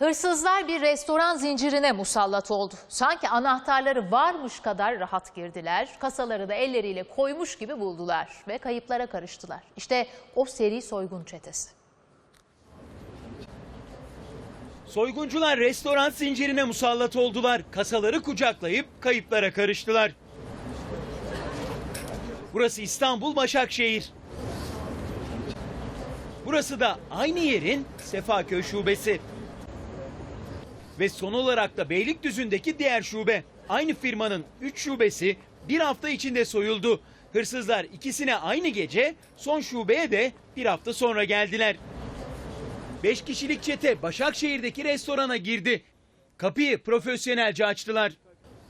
Hırsızlar bir restoran zincirine musallat oldu. Sanki anahtarları varmış kadar rahat girdiler. Kasaları da elleriyle koymuş gibi buldular ve kayıplara karıştılar. İşte o seri soygun çetesi. Soyguncular restoran zincirine musallat oldular. Kasaları kucaklayıp kayıplara karıştılar. Burası İstanbul Başakşehir. Burası da aynı yerin Sefaköy şubesi. Ve son olarak da Beylikdüzü'ndeki diğer şube. Aynı firmanın 3 şubesi bir hafta içinde soyuldu. Hırsızlar ikisine aynı gece son şubeye de bir hafta sonra geldiler. 5 kişilik çete Başakşehir'deki restorana girdi. Kapıyı profesyonelce açtılar.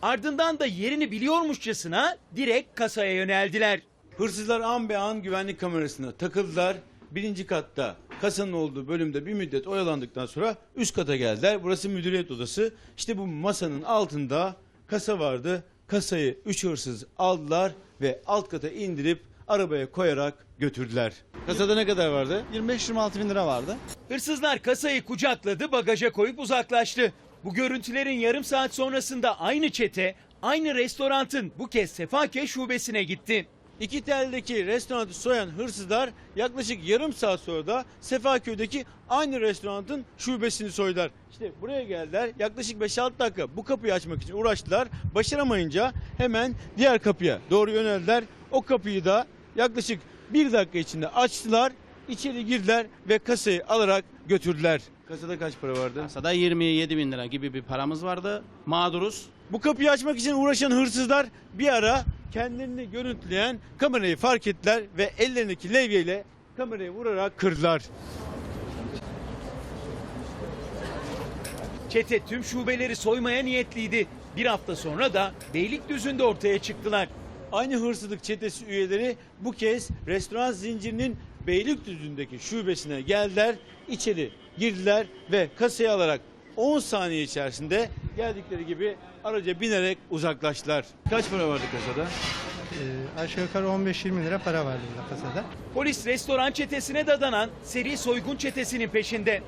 Ardından da yerini biliyormuşçasına direkt kasaya yöneldiler. Hırsızlar an be an güvenlik kamerasına takıldılar. Birinci katta kasanın olduğu bölümde bir müddet oyalandıktan sonra üst kata geldiler. Burası müdüriyet odası. İşte bu masanın altında kasa vardı. Kasayı üç hırsız aldılar ve alt kata indirip arabaya koyarak götürdüler. Kasada ne kadar vardı? 25-26 bin lira vardı. Hırsızlar kasayı kucakladı, bagaja koyup uzaklaştı. Bu görüntülerin yarım saat sonrasında aynı çete, aynı restorantın bu kez Sefake şubesine gitti. İki teldeki restoranı soyan hırsızlar yaklaşık yarım saat sonra da Sefaköy'deki aynı restoranın şubesini soydular. İşte buraya geldiler. Yaklaşık 5-6 dakika bu kapıyı açmak için uğraştılar. Başaramayınca hemen diğer kapıya doğru yöneldiler. O kapıyı da yaklaşık bir dakika içinde açtılar. İçeri girdiler ve kasayı alarak götürdüler. Kasada kaç para vardı? Kasada 27 bin lira gibi bir paramız vardı. Mağduruz. Bu kapıyı açmak için uğraşan hırsızlar bir ara kendilerini görüntüleyen kamerayı fark ettiler ve ellerindeki levyeyle kamerayı vurarak kırdılar. Çete tüm şubeleri soymaya niyetliydi. Bir hafta sonra da Beylikdüzü'nde ortaya çıktılar. Aynı hırsızlık çetesi üyeleri bu kez restoran zincirinin Beylikdüzü'ndeki şubesine geldiler. İçeri girdiler ve kasayı alarak 10 saniye içerisinde geldikleri gibi araca binerek uzaklaştılar. Kaç para vardı kasada? Ee, aşağı yukarı 15-20 lira para vardı kasada. Polis restoran çetesine dadanan seri soygun çetesinin peşinde.